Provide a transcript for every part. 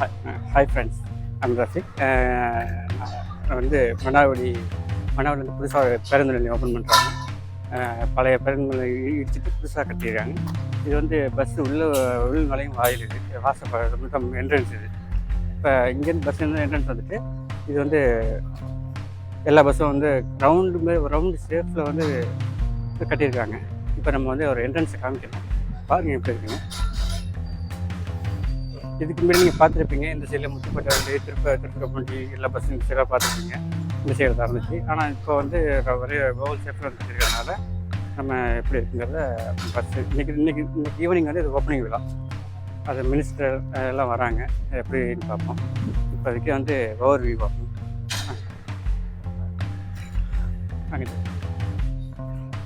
Hi friends I'm Rafiq நான் வந்து மன்னாவடி மன்னாவடி வந்து புதுசாக பேருந்து நிலையம் ஓப்பன் பண்ணுறாங்க uh, பழைய பேருந்து நிலையம் இடிச்சுட்டு புதுசாக கட்டியிருக்காங்க. இது வந்து பஸ் உள்ள உள் நுழையும் வாயில் இது. வாசல் என்ட்ரன்ஸ் இது. இப்போ இங்கேருந்து பஸ் என்ட்ரன்ஸ் வந்துட்டு இது வந்து எல்லா பஸ்ஸும் வந்து ரவுண்டு மாரி ரவுண்டு ஷேப்பில் வந்து கட்டியிருக்காங்க. இப்போ நம்ம வந்து ஒரு என்ட்ரன்ஸை காமிக்கணும் பாருங்க எப்படி இருக்குங்க இதுக்கு முன்னாடி நீங்கள் பார்த்துருப்பீங்க இந்த சைடில் முத்துப்பட்ட வந்து திருப்ப திருப்பரப்பண்டி எல்லா பஸ்ஸும் இந்த சைடாக பார்த்துருப்பீங்க. இந்த சைடு தான் இருந்துச்சு. ஆனால் இப்போ வந்து ஒரே ஓவல் ஷேப்பில் வந்துருக்கிறதுனால நம்ம எப்படி இருக்குங்கிறத பஸ்ஸு இன்றைக்கி இன்றைக்கி இன்றைக்கி ஈவினிங் வந்து இது ஓப்பனிங் விழா. அது மினிஸ்டர் எல்லாம் வராங்க. எப்படின்னு பார்ப்போம். இப்போதைக்கு வந்து ஓவர் வியூ பார்ப்போம்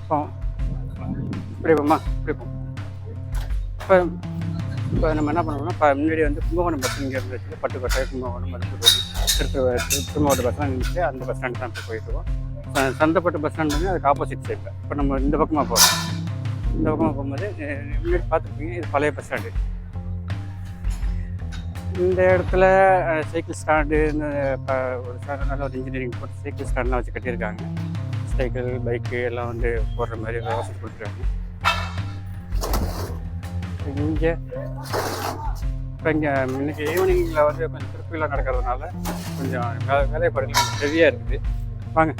இப்போ இப்படி போமா இப்படி போம் இப்போ இப்போ நம்ம என்ன பண்ணுவோம்னா இப்போ முன்னாடி வந்து கும்பகோணம் பஸ் இங்கே இருந்துச்சு பட்டுக்கோட்டை கும்பகோணம் மதுக்கோட்டை திருப்பூர் திருமாவட்ட பஸ் ஸ்டாண்ட் இருந்துச்சு அந்த பஸ் ஸ்டாண்ட் தான் இப்போ போயிட்டுருவோம் சந்தப்பட்டு பஸ் ஸ்டாண்ட் வந்து அதுக்கு ஆப்போசிட் சைடில் இப்போ நம்ம இந்த பக்கமாக போகிறோம் இந்த பக்கமாக போகும்போது முன்னாடி பார்த்துருப்பீங்க இது பழைய பஸ் ஸ்டாண்டு இந்த இடத்துல சைக்கிள் ஸ்டாண்டு இந்த இப்போ ஒரு நல்ல ஒரு இன்ஜினியரிங் போட்டு சைக்கிள் ஸ்டாண்ட்லாம் வச்சு கட்டியிருக்காங்க. சைக்கிள் பைக்கு எல்லாம் வந்து போடுற மாதிரி வசதி கொடுத்துருக்காங்க. இங்கே இப்போ இங்கே இன்னைக்கு ஈவினிங்கில் வந்து கொஞ்சம் திருப்பிலாம் நடக்கிறதுனால கொஞ்சம் வே வேலைப்பாடுகள் ஹெவியாக இருக்குது. வாங்க.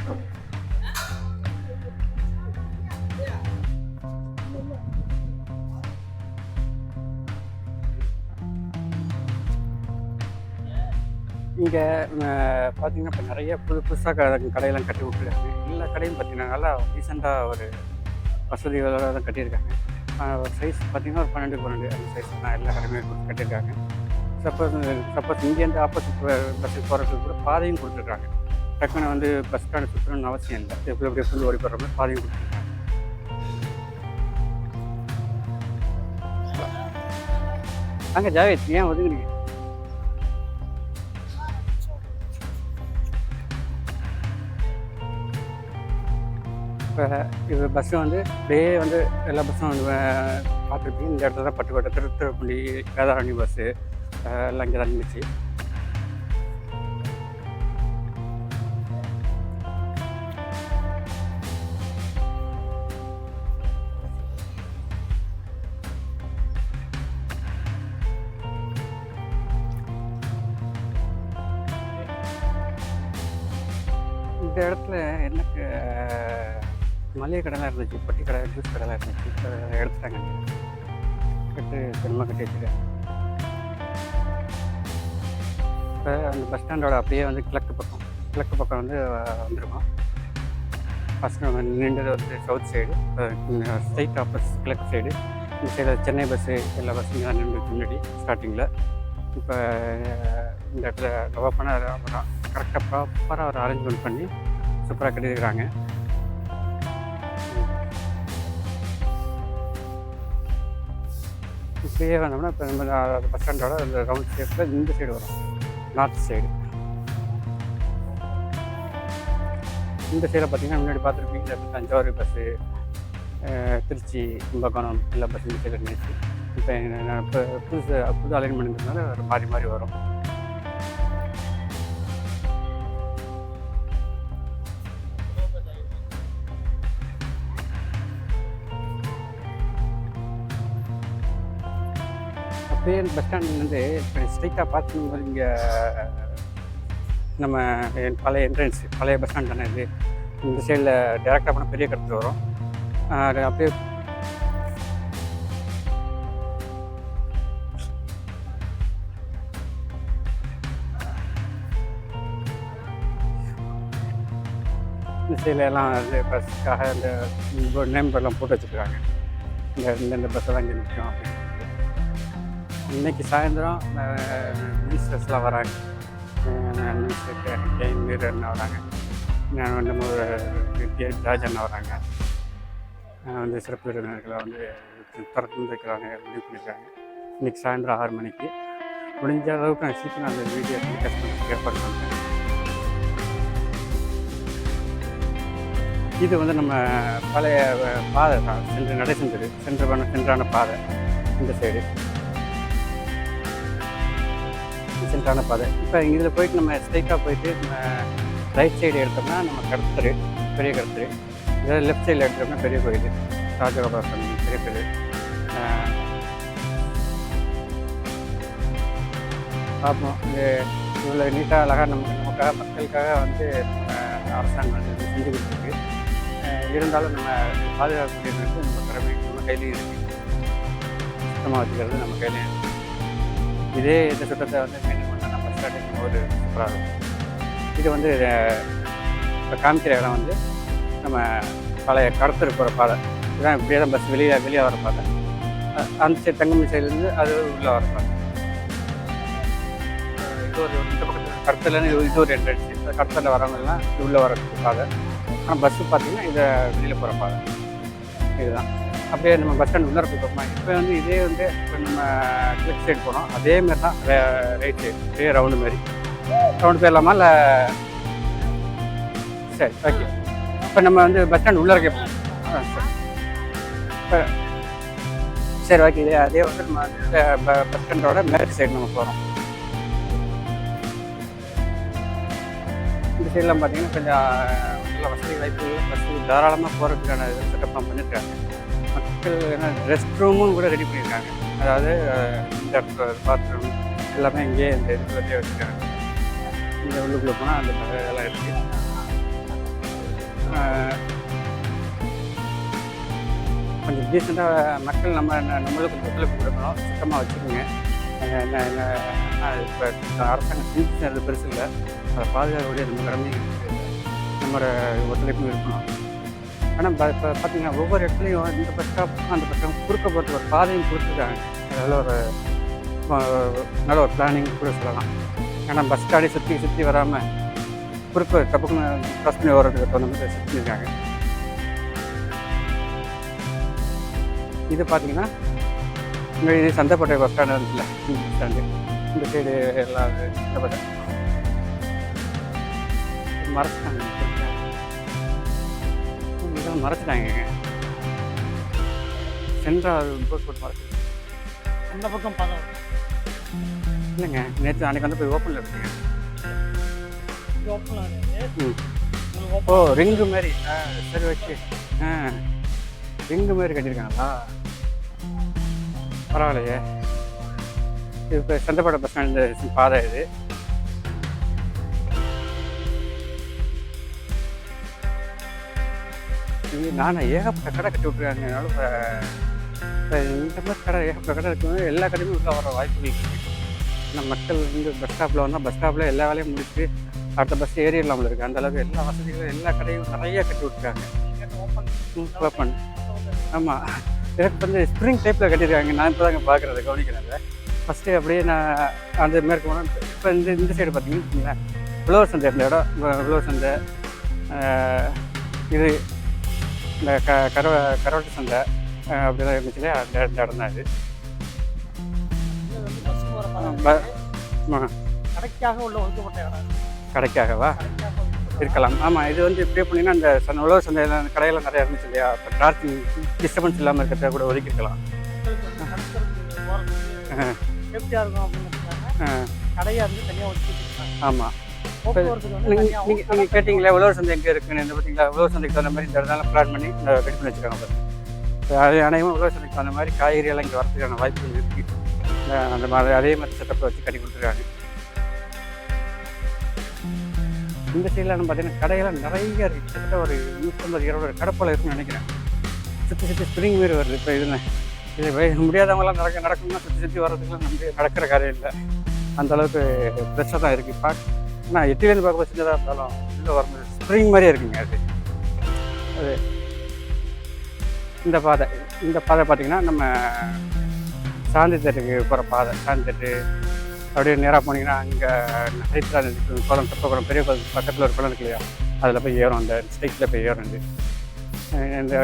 இங்கே பார்த்தீங்கன்னா இப்போ நிறைய புது புதுசாக கடையெல்லாம் கட்டி விட்டுருக்காங்க. எல்லா கடையும் பார்த்தீங்கன்னா நல்லா ரீசெண்டாக ஒரு வசதிகளோட தான் கட்டியிருக்காங்க. சைஸ் பார்த்தீங்கன்னா ஒரு பன்னெண்டு பன்னெண்டு அந்த சைஸ் நான் எல்லா கடையுமே கட்டியிருக்காங்க சப்போஸ் சப்போஸ் இங்கேருந்து ஆப்போசிட் பஸ்ஸுக்கு போகிறதுக்கு கூட பாதையும் கொடுத்துருக்காங்க. டக்குன்னு வந்து பஸ் ஸ்டாண்டு சுற்றணும்னு அவசியம் இல்லை. எப்படி எப்படி ஃபுல் ஓடி போடுற மாதிரி பாதையும் கொடுத்துருக்காங்க. அங்கே ஜாவேத் ஏன் ஒதுங்குறீங்க? இப்போ இது பஸ்ஸு வந்து அப்படியே வந்து எல்லா பஸ்ஸும் வந்து பார்த்துருப்பீங்க. இந்த இடத்துல தான் பட்டுக்கோட்டை திருத்துறைப்பள்ளி வேதாரணி பஸ்ஸு எல்லாம் இங்கே தான் இருந்துச்சு இந்த இடத்துல எனக்கு மளிகை கடைலாம் இருந்துச்சு பட்டி கடை ஜூஸ் கடைலாம் இருந்துச்சு எடுத்துட்டாங்க. கட்டு சினிமா கட்டி வச்சுருக்காங்க. இப்போ அந்த பஸ் ஸ்டாண்டோட அப்படியே வந்து கிழக்கு பக்கம் கிழக்கு பக்கம் வந்து அஹ், வந்திருக்கோம். நம்ம நின்றது வந்து சவுத் சைடு ஸ்ட்ரைட் ஆப்போசிட் கிழக்கு சைடு இந்த சைடு சென்னை பஸ்ஸு எல்லா பஸ்ஸும் தான் நின்று முன்னாடி ஸ்டார்டிங்கில் இப்போ இந்த இடத்துல ஓப்பனாக கரெக்டாக ப்ராப்பராக ஒரு அரேஞ்ச்மெண்ட் பண்ணி சூப்பராக கட்டியிருக்கிறாங்க. இப்படியே வந்தோம்னா இப்போ நம்ம பஸ் ஸ்டாண்டோட இந்த ரவுண்ட் ஷேப்பில் இந்த சைடு வரும். நார்த் சைடு இந்த சைடில் பார்த்தீங்கன்னா முன்னாடி பார்த்துருப்பீங்க தஞ்சாவூர் பஸ்ஸு திருச்சி கும்பகோணம் எல்லா பஸ்ஸும் இந்த சைடில் இருந்துச்சு இப்போ இப்போ புதுசு புது அலைன்மெண்ட்னால ஒரு மாறி மாறி வரும். அப்படியே பஸ் ஸ்டாண்ட்லேருந்து இப்போ ஸ்ட்ரைட்டாக பார்த்துக்கும்போது இங்கே நம்ம என் பழைய என்ட்ரன்ஸ் பழைய பஸ் ஸ்டாண்ட் தானே இது. இந்த சைடில் டேரெக்டாக போனால் பெரிய கடத்தில் வரும். அப்படியே இந்த சைடில் எல்லாம் பஸ்ஸுக்காக இந்த நேம் எல்லாம் போட்டு வச்சுருக்காங்க. இந்த இந்தந்த பஸ்ஸெல்லாம் இங்கே நிற்கும் அப்படின்னு. இன்னைக்கு சாயந்தரம் மினிஸ்டர்ஸ்லாம் வராங்க. மினிஸ்டர் கெயின் என்ன வராங்க. இன்னும் ஒரு நம்ம அண்ணா வராங்க. வந்து சிறப்பு விருந்தினர்களை வந்து திறந்துருக்கிறாங்க முடிவு பண்ணியிருக்காங்க. இன்னைக்கு சாயந்தரம் ஆறு மணிக்கு. முடிஞ்ச அளவுக்கு நான் சீக்கிரம் அந்த வீடியோ டெஸ்ட் ஏற்பாடு பண்ணுறேன். இது வந்து நம்ம பழைய பாதை தான். சென்று நடை செஞ்சது சென்று சென்றான பாதை. இந்த சைடு டீசெண்டான பாதை. இப்போ இதில் போயிட்டு நம்ம ஸ்ட்ரைக்காக போயிட்டு நம்ம ரைட் சைடு எடுத்தோம்னா நம்ம கடத்தரு பெரிய கடத்தரு இதில் லெஃப்ட் சைடில் எடுத்தோம்னா பெரிய கோயில் ராஜகோபாலன் பெரிய கோயில். பார்ப்போம் இது இவ்வளோ நீட்டாக அழகாக நமக்கு நமக்காக மக்களுக்காக வந்து நம்ம அரசாங்கம் வந்து செஞ்சு கொடுத்துருக்கு. இருந்தாலும் நம்ம பாதுகாக்கக்கூடியது நம்ம கடமை நம்ம கையிலையும் இருக்குது சுத்தமாக வச்சுக்கிறது நம்ம கையிலையும் இருக்குது இதே இந்த சுத்தத்தை வந்து மெயின்டைன் ஒரு சூப்பராக இருக்கும் இது வந்து இப்போ காமிக்கிற இடம் வந்து நம்ம பழைய கடத்தல் போகிற பாதை. இதுதான் இப்படியே தான் பஸ் வெளியே வெளியே வர பாதை. அந்த சைடு தங்கமணி சைட்லேருந்து அது உள்ளே வர பாதை. இது ஒரு இந்த பக்கத்தில் கடத்தலன்னு இது ஒரு என்ட்ரன்ஸ் கடத்தலில் வரவங்கலாம் இது உள்ளே வர பாதை. ஆனால் பஸ்ஸு பார்த்திங்கன்னா இதை வெளியில் போகிற பாதை. இதுதான். அப்படியே நம்ம பஸ் ஸ்டாண்ட் உள்ளே போகிறோமா இப்போ வந்து இதே வந்து இப்போ நம்ம லெஃப்ட் சைடு போனோம் அதே மாதிரி தான் ரைட் சைடு இதே ரவுண்டு மாதிரி. ரவுண்டு போயிடலாமா இல்லை? சரி ஓகே இப்போ நம்ம வந்து பஸ் ஸ்டாண்ட் உள்ளே இருக்க போகணும் ஆ சரி. இப்போ சரி ஓகே இதே அதே வந்து நம்ம பஸ் ஸ்டாண்டோட மேற்கு சைடு நம்ம போகிறோம் இந்த சைட்லாம் பார்த்தீங்கன்னா கொஞ்சம் நல்ல வசதி வாய்ப்பு வசதி தாராளமாக போகிறதுக்கான இது செட்டப்லாம் பண்ணியிருக்காங்க மக்கள் என்ன ரெஸ்ட் ரூமும் கூட ரெடி பண்ணியிருக்காங்க. அதாவது இந்த பாத்ரூம் எல்லாமே இங்கேயே இந்த இது வச்சுருக்காங்க. இந்த உள்ளுக்குள்ளே போனால் அந்த மாதிரி இதெல்லாம் இருக்குது கொஞ்சம் டீசெண்டாக மக்கள் நம்ம நம்மளுக்கு ஒத்துழைப்பு கொடுக்கணும். சுத்தமாக வச்சுக்கோங்க. என்ன என்ன இப்போ அரசாங்கம் செஞ்சு அது பெருசு இல்லை. அதை பாதுகாக்கக்கூடிய நம்ம கடமை இருக்குது நம்மளோட ஒத்துழைப்பும் இருக்கணும். ஆனால் இப்போ பார்த்தீங்கன்னா ஒவ்வொரு இடத்துலையும் இந்த பஸ் ஸ்டாப் அந்த பஸ் ஸ்டாப் குறுக்க போட்டு ஒரு பாதையும் கொடுத்துருக்காங்க. அதில் ஒரு நல்ல ஒரு பிளானிங் கூட சொல்லலாம். ஏன்னா பஸ் ஸ்டாண்டை சுற்றி சுற்றி வராமல் குறுக்க டப்புக்குன்னு க்ராஸ் பண்ணி ஓரத்துக்கு தகுந்த மாதிரி சுற்றிருக்காங்க இது பார்த்தீங்கன்னா இங்கே இது சந்தைப்பட்டை பஸ் ஸ்டாண்டு இருக்குல்ல இந்த பஸ் ஸ்டாண்டு இந்த சைடு எல்லாம் சந்தைப்பட்டை மறைச்சிட்டாங்க இதெல்லாம் மறைச்சிட்டாங்க சென்ட்ரா போட் போட்டு மறைச்சு அந்த பக்கம் பக்கம் இல்லைங்க நேற்று அன்னைக்கு வந்து போய் ஓப்பனில் இருக்குங்க இது ஓப்பன் ம். உங்களுக்கு ஓ ரிங்கு மாதிரி ஆ சரி ஓகே. ஆ ரிங்கு மாதிரி கட்டியிருக்காங்களா? பரவாயில்லையே. இது இப்போ சந்தைப்பட பஸ் ஸ்டாண்டு பாதை இது. இருக்குது நானும் ஏகப்பட்ட கடை கட்டி விட்ருக்காங்க என்னால் இப்போ இந்த மாதிரி கடை ஏகப்பட்ட கடை இருக்கும்போது எல்லா கடையுமே உள்ள வர வாய்ப்புகள் இருக்குது ஆனால் மக்கள் வந்து பஸ் ஸ்டாப்பில் வந்தால் பஸ் ஸ்டாப்பில் எல்லா வேலையும் முடிச்சு அடுத்த பஸ் ஏறிடலாமல் இருக்குது அந்த அளவுக்கு எல்லா வசதிகளும் எல்லா கடையும் நிறைய கட்டி விட்ருக்காங்க ஓப்பன் ஆமாம் எனக்கு வந்து ஸ்ப்ரிங் டைப்பில் கட்டியிருக்காங்க. நான் இப்போ தாங்க பார்க்குறது கவனிக்கிறேன். ஃபஸ்ட்டு அப்படியே நான் அந்த மேற்கு போனால் இப்போ இந்த இந்த சைடு பார்த்தீங்கன்னு வச்சுங்களேன் உழவர் சந்தை இந்த இடம் உ- உழவர் சந்தை இது இந்த க கரவ கரவட்டு சந்தை அப்படிலாம் இருந்துச்சு இல்லையா அந்த இடம் தான் இது கடைக்காக உள்ள ஒதுக்கப்பட்ட இடம் கடைக்காகவா? இருக்கலாம். ஆமாம் இது வந்து இப்படியே பண்ணிங்கன்னா அந்த சந்த உழவர் சந்தையில் அந்த கடையெல்லாம் நிறையா இருந்துச்சு இல்லையா? இப்போ டிராஃபிக் டிஸ்டர்பன்ஸ் இல்லாமல் இருக்கிறத கூட ஒதுக்கிருக்கலாம் சேஃப்டியாக இருக்கும் கடையாக இருந்து தனியாக ஒதுக்கி வச்சுருக்காங்க ஆமாம் நீங்கள் நீங்கள் கேட்டிங்களா உழவர் சந்தை எங்கே இருக்குன்னு? இந்த பார்த்தீங்களா உழவர் சந்தைக்கு தகுந்த மாதிரி இந்த இடத்துல பிளான் பண்ணி ரெடி பண்ணி வச்சுருக்காங்க அது அனைவரும் உழவர் சந்தைக்கு தகுந்த மாதிரி காய்கறி எல்லாம் இங்கே வரதுக்கான வாய்ப்புகள் இருக்குது அந்த மாதிரி அதே மாதிரி செட்டப்பை வச்சு கட்டி கொடுத்துருக்காங்க. இந்த சைடில் பார்த்தீங்கன்னா கடையெல்லாம் நிறைய இருக்குது கிட்டத்தட்ட ஒரு நூற்றம்பது இருபது கடை போல இருக்குன்னு நினைக்கிறேன். சுற்றி சுற்றி ஸ்ப்ரிங் மாரி வருது இப்போ இதுன்னு இது முடியாதவங்களாம் நடக்க நடக்கணும்னா சுற்றி சுற்றி வர்றதுக்குலாம் நமக்கு நடக்கிற காரியம் இல்லை. அந்த அளவுக்கு பெருசாக தான் இருக்குது பார்க்க ஆனால் எட்டிலேருந்து பார்க்கும்போது சின்னதாக இருந்தாலும் உள்ளே வரும்போது ஸ்ப்ரிங் மாதிரியே இருக்குங்க அது. அது இந்த பாதை. இந்த பாதை பார்த்தீங்கன்னா நம்ம சாந்தி தட்டுக்கு போகிற பாதை. சாந்தி தட்டு அப்படியே நேராக போனீங்கன்னா அங்கே ஹைத்ரா நதி குளம் தெப்பக்குளம் பெரிய குளம் பக்கத்தில் ஒரு குளம் இருக்கு இல்லையா? அதில் போய் ஏறும் அந்த ஸ்ட்ரைட்டில் போய் ஏறும் இது. இந்த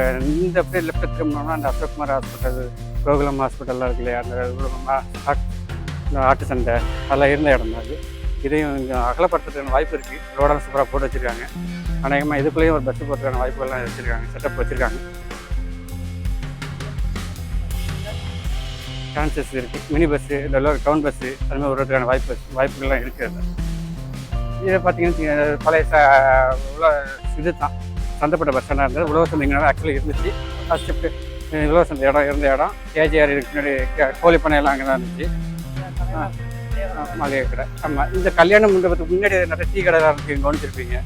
இந்த அப்படியே லெஃப்ட் திரும்பினோம்னா அந்த அசோக்குமார் ஹாஸ்பிட்டல் கோகுலம் ஹாஸ்பிட்டல்லாம் இருக்கு இல்லையா? அந்த இந்த ஆட்டு சண்டை அதெல்லாம் இருந்த இடம் தான் அது. இதையும் கொஞ்சம் அகலப்படுத்துறதுக்கான வாய்ப்பு இருக்குது ரோடெல்லாம் சூப்பராக போட்டு வச்சுருக்காங்க. அநேகமாக இதுக்குள்ளேயும் ஒரு பஸ் போகிறதுக்கான வாய்ப்புகள்லாம் வச்சுருக்காங்க. செட்டப் வச்சுருக்காங்க. சான்சஸ் இருக்குது மினி பஸ்ஸு இல்லை டவுன் பஸ்ஸு அது மாதிரி விடுறதுக்கான வாய்ப்பு வாய்ப்புகள்லாம் இருக்குது இதை பார்த்தீங்கன்னு பழைய ச உள்ள இது தான் சந்தப்பட்ட பஸ் ஸ்டாண்டாக இருந்தது. உழவர் சந்தைங்கனால ஆக்சுவலி இருந்துச்சு. ஃபஸ்ட்டு உழவர் சந்தை இடம் இருந்த இடம். கேஜிஆர் இருக்கு முன்னாடி க- கோழி பண்ணையெல்லாம் அங்கே தான் இருந்துச்சு மளிகை கடை ஆமாம் இந்த கல்யாண மண்டபத்துக்கு முன்னாடி நிறைய டீ கடை இருந்துச்சு கவனிச்சிருப்பீங்க.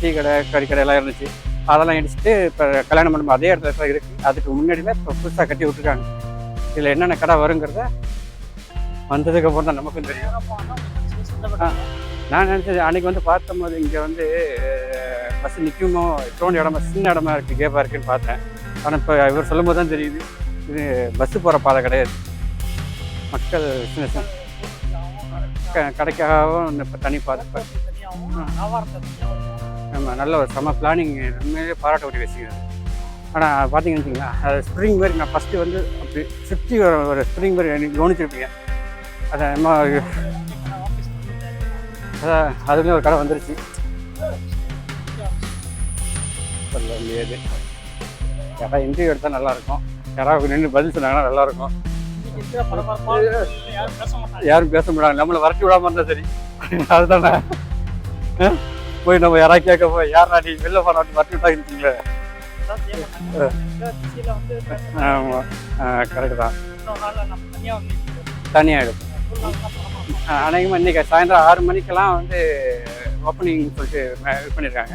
டீ கடை கறிக்கடை எல்லாம் இருந்துச்சு. அதெல்லாம் இடிச்சுட்டு இப்போ கல்யாண மண்டபம் அதே இடத்துல தான் இருக்குது அதுக்கு முன்னாடியுமே இப்போ புதுசாக கட்டி விட்டுருக்காங்க. இதில் என்னென்ன கடை வருங்கிறத வந்ததுக்கப்புறம் தான் நமக்கும் தெரியும். நான் நினச்சது அன்றைக்கி வந்து பார்த்தம்போது இங்கே வந்து பஸ் நிற்குமோ தோணு இடமா சின்ன இடமா இருக்குது கேப்பாக இருக்குன்னு பார்த்தேன். ஆனால் இப்போ இவர் சொல்லும்போது தான் தெரியுது. இது பஸ்ஸு போகிற பாதை கிடையாது. மக்கள் சின்ன சின்ன க- கடைக்காகவும் இப்போ தனி பார்த்து ஆமாம் நல்ல ஒரு செம பிளானிங் உண்மையிலேயே பாராட்டக்கூடிய விஷயம் ஆனால் பார்த்தீங்கன்னு வச்சிங்களா அது ஸ்ப்ரிங் மாதிரி நான் ஃபஸ்ட்டு வந்து அப்படி சுற்றி ஒரு ஒரு ஸ்ப்ரிங் மாதிரி எனக்கு கவனிச்சிருப்பீங்க. அதை நம்ம அதான் அதுலேயும் ஒரு கடை வந்துருச்சு. சொல்ல முடியாது. யாராவது இன்டர்வியூ எடுத்தால் நல்லாயிருக்கும் யாராவது நின்று பதில் சொன்னாங்கன்னா நல்லாயிருக்கும் யாரும் பேச முடியாது நம்மளை வரட்டி விடாம இருந்தா சரி. அதுதானே? போய் நம்ம யாராவது கேட்க போய் யாரா நீ? வெளில போனாட்டு வரட்டி விட்டாங்கன்னு ஆமாம் கரெக்டு தான். தனியாக எடுக்கும் அநேகமாக இன்றைக்கி சாயந்தரம் ஆறு மணிக்கெல்லாம் வந்து ஓப்பனிங் சொல்லிட்டு இது பண்ணியிருக்காங்க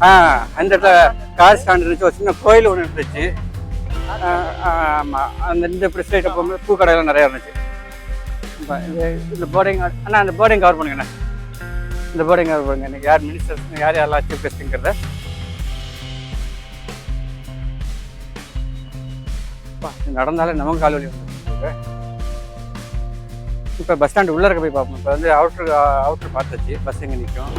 ஆ அந்த இடத்துல கார் ஸ்டாண்ட் இருந்துச்சு. ஒரு சின்ன கோயில் ஒன்று இருந்துச்சு. ஆமாம் அந்த இந்த இப்படி ஸ்ட்ரைட்டாக போகும்போது பூக்கடையெல்லாம் நிறையா இருந்துச்சு. இப்போ இந்த இந்த போர்டிங் அண்ணா அந்த போர்டிங் கவர் பண்ணுங்கண்ணா இந்த போர்டிங் கவர் பண்ணுங்க இன்னைக்கு யார் மினிஸ்டர்ஸ் யார் யாரெல்லாம் சீஃப் கெஸ்ட்டுங்கிறத நடந்தாலே நமக்கு கால் வலி இப்போ பஸ் ஸ்டாண்டு உள்ளே இருக்க போய் பார்ப்போம். இப்போ வந்து அவுட்ரு அவுட்ரு பார்த்தாச்சு. பஸ் எங்கே நிற்கும்